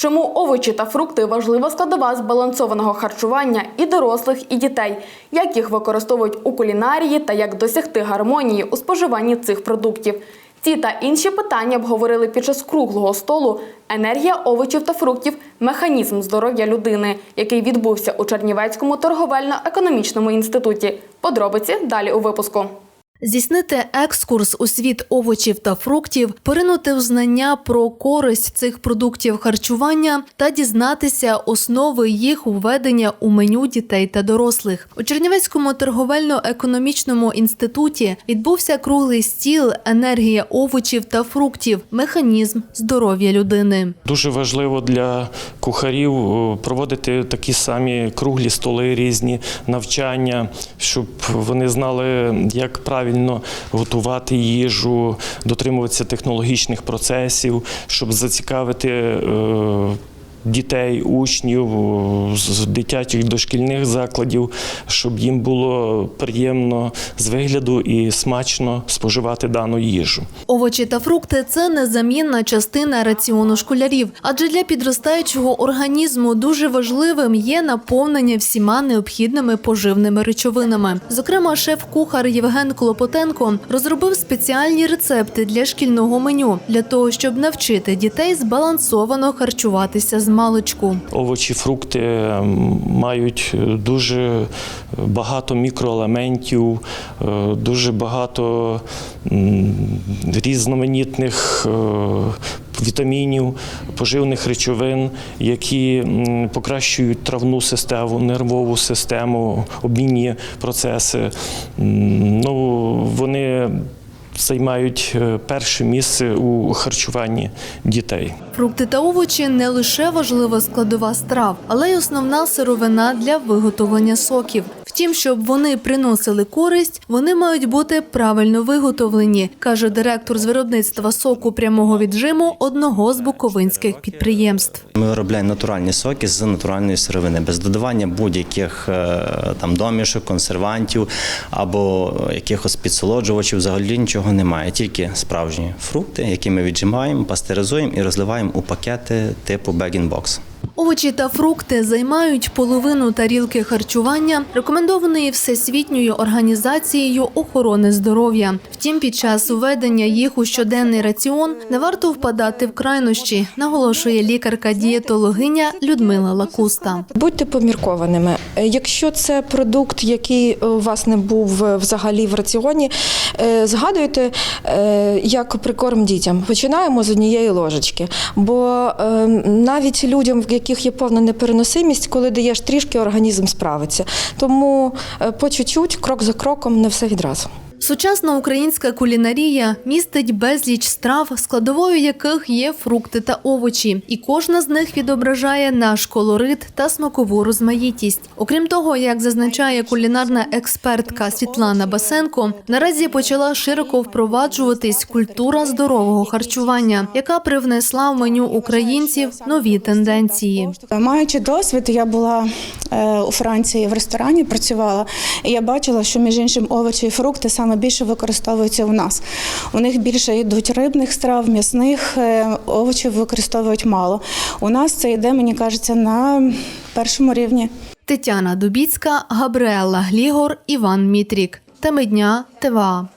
Чому овочі та фрукти важлива складова збалансованого харчування і дорослих, і дітей, як їх використовують у кулінарії та як досягти гармонії у споживанні цих продуктів. Ці та інші питання обговорили під час круглого столу енергія овочів та фруктів, механізм здоров'я людини, який відбувся у Чернівецькому торговельно-економічному інституті. Подробиці далі у випуску. Здійснити екскурс у світ овочів та фруктів, поринути в знання про користь цих продуктів харчування та дізнатися основи їх введення у меню дітей та дорослих. У Чернівецькому торговельно-економічному інституті відбувся круглий стіл енергія овочів та фруктів, механізм здоров'я людини. Дуже важливо для кухарів е, проводити такі самі круглі столи, різні навчання, щоб вони знали, як правильно готувати їжу, дотримуватися технологічних процесів, щоб зацікавити. Дітей, учнів з дитячих дошкільних закладів, щоб їм було приємно з вигляду і смачно споживати дану їжу. Овочі та фрукти це незамінна частина раціону школярів, адже для підростаючого організму дуже важливим є наповнення всіма необхідними поживними речовинами. Зокрема, шеф-кухар Євген Клопотенко розробив спеціальні рецепти для шкільного меню для того, щоб навчити дітей збалансовано харчуватися з маличку. Овочі, фрукти мають е, дуже багато мікроелементів, е, дуже багато різноманітних е, вітамінів, поживних речовин, які покращують травну систему, нервову систему, обмінні процеси. Ну, вони займають е, перше місце у харчуванні дітей. Фрукти та овочі не лише важлива складова страв, але й основна сировина для виготовлення соків. Втім, щоб вони приносили користь, вони мають бути правильно виготовлені, каже директор з виробництва соку прямого віджиму одного з буковинських підприємств. Ми виробляємо натуральні соки з натуральної сировини, без додавання будь-яких е, там домішок, консервантів або якихось підсолоджувачів. Взагалі нічого немає. Тільки справжні фрукти, які ми віджимаємо, пастеризуємо і розливаємо у пакети типу bag-in-box. Овочі та фрукти займають половину тарілки харчування, рекомендованої Всесвітньою організацією охорони здоров'я. Втім, під час введення їх у щоденний раціон не варто впадати в крайнощі, наголошує лікарка-дієтологиня Людмила Лакуста. Будьте поміркованими. Якщо це продукт, який е, у вас не був е, взагалі в раціоні, е, згадуйте, як прикорм дітям. Починаємо з однієї ложечки. Бо навіть людям, в яких є повна непереносимість, коли даєш трішки, організм справиться. Тому е, по чуть-чуть, крок за кроком, не все відразу. Сучасна українська кулінарія містить безліч страв, складовою яких є фрукти та овочі, і кожна з них відображає наш колорит та смакову розмаїтість. Окрім того, як зазначає кулінарна експертка Світлана Басенко, наразі почала широко впроваджуватись культура здорового харчування, яка привнесла в меню українців нові тенденції. Маючи досвід, я була е, у Франції в ресторані, працювала, і я бачила, що між іншим овочі і фрукти саме більше використовуються у нас. У них більше йдуть рибних страв, м'ясних е, овочів використовують мало. У нас це йде, мені кажеться, на першому рівні. Тетяна Дубіцька, Габриела Глігор, Іван Мітрік. Теми дня ТВА.